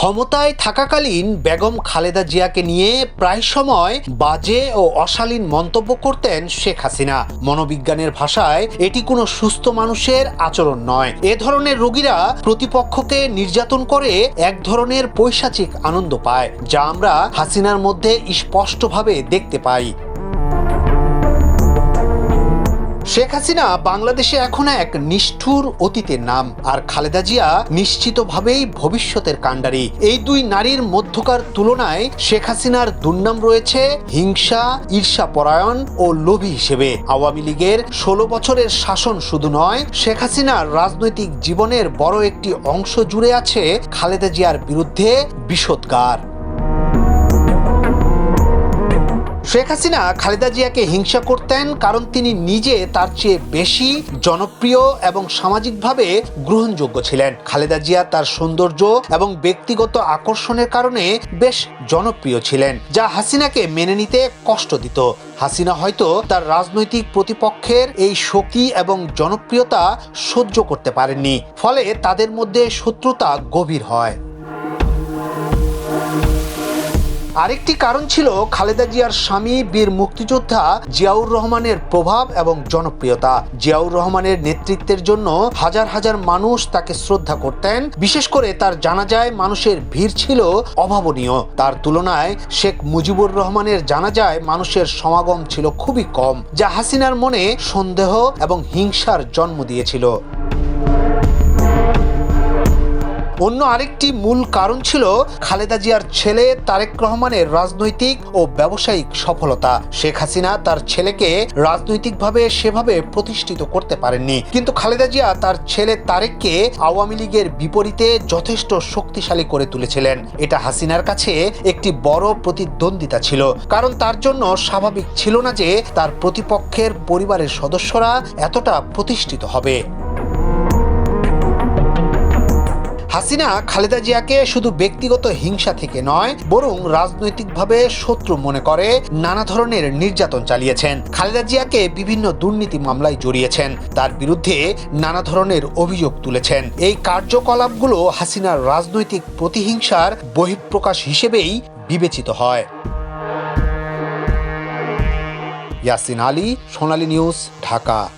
ক্ষমতায় থাকাকালীন বেগম খালেদা জিয়াকে নিয়ে প্রায় সময় বাজে ও অশালীন মন্তব্য করতেন শেখ হাসিনা। মনোবিজ্ঞানের ভাষায়, এটি কোনো সুস্থ মানুষের আচরণ নয়। এ ধরনের রোগীরা প্রতিপক্ষকে নির্যাতন করে এক ধরনের পৈশাচিক আনন্দ পায়, যা আমরা হাসিনার মধ্যে স্পষ্টভাবে দেখতে পাই। শেখ হাসিনা বাংলাদেশে এখন এক নিষ্ঠুর অতীতের নাম, আর খালেদা জিয়া নিশ্চিতভাবেই ভবিষ্যতের কাণ্ডারি। এই দুই নারীর মধ্যকার তুলনায় শেখ হাসিনার দুর্নাম রয়েছে হিংসা ঈর্ষা পরায়ণ ও লোভী হিসেবে। আওয়ামী লীগের ষোলো বছরের শাসন শুধু নয়, শেখ হাসিনার রাজনৈতিক জীবনের বড় একটি অংশ জুড়ে আছে খালেদা জিয়ার বিরুদ্ধে বিষোদ্গার শেখ হাসিনা খালেদা জিয়াকে হিংসা করতেন কারণ তিনি নিজে তার চেয়ে বেশি জনপ্রিয় এবং সামাজিকভাবে গ্রহণযোগ্য ছিলেন। খালেদা জিয়া তার সৌন্দর্য এবং ব্যক্তিগত আকর্ষণের কারণে বেশ জনপ্রিয় ছিলেন, যা হাসিনাকে মেনে নিতে কষ্ট দিত। হাসিনা হয়তো তার রাজনৈতিক প্রতিপক্ষের এই শক্তি এবং জনপ্রিয়তা সহ্য করতে পারেননি, ফলে তাদের মধ্যে শত্রুতা গভীর হয়। আরেকটি কারণ ছিল খালেদা জিয়ার স্বামী বীর মুক্তিযোদ্ধা জিয়াউর রহমানের প্রভাব এবং জনপ্রিয়তা। জিয়াউর রহমানের নেতৃত্বের জন্য হাজার হাজার মানুষ তাকে শ্রদ্ধা করতেন। বিশেষ করে তার জানাজায় মানুষের ভিড় ছিল অভাবনীয়। তার তুলনায় শেখ মুজিবুর রহমানের জানাজায় মানুষের সমাগম ছিল খুবই কম, যা হাসিনার মনে সন্দেহ এবং হিংসার জন্ম দিয়েছিল। অন্য আরেকটি মূল কারণ ছিল খালেদা জিয়ার ছেলে তারেক রহমানের রাজনৈতিক ও ব্যবসায়িক সফলতা। শেখ হাসিনা তার ছেলেকে রাজনৈতিকভাবে সেভাবে প্রতিষ্ঠিত করতে পারেননি। কিন্তু খালেদা জিয়া তার ছেলে তারেককে আওয়ামী লীগের বিপরীতে যথেষ্ট শক্তিশালী করে তুলেছিলেন। এটা হাসিনার কাছে একটি বড় প্রতিদ্বন্দ্বিতা ছিল। কারণ তার জন্য স্বাভাবিক ছিল না যে তার প্রতিপক্ষের পরিবারের সদস্যরা এতটা প্রতিষ্ঠিত হবে। হাসিনা খালেদা জিয়াকে শুধু ব্যক্তিগত হিংসা থেকে নয়, বরং রাজনৈতিকভাবে শত্রু মনে করে, নানা ধরনের নির্যাতন চালিয়েছেন। খালেদা জিয়াকে বিভিন্ন দুর্নীতি মামলায় জড়িয়েছেন। তার বিরুদ্ধে নানা ধরনের অভিযোগ তুলেছেন। এই কার্যকলাপগুলো হাসিনার রাজনৈতিক প্রতিহিংসার বহিঃপ্রকাশ হিসেবেই বিবেচিত হয়। ইয়াসিন আলী, সোনালী নিউজ, ঢাকা।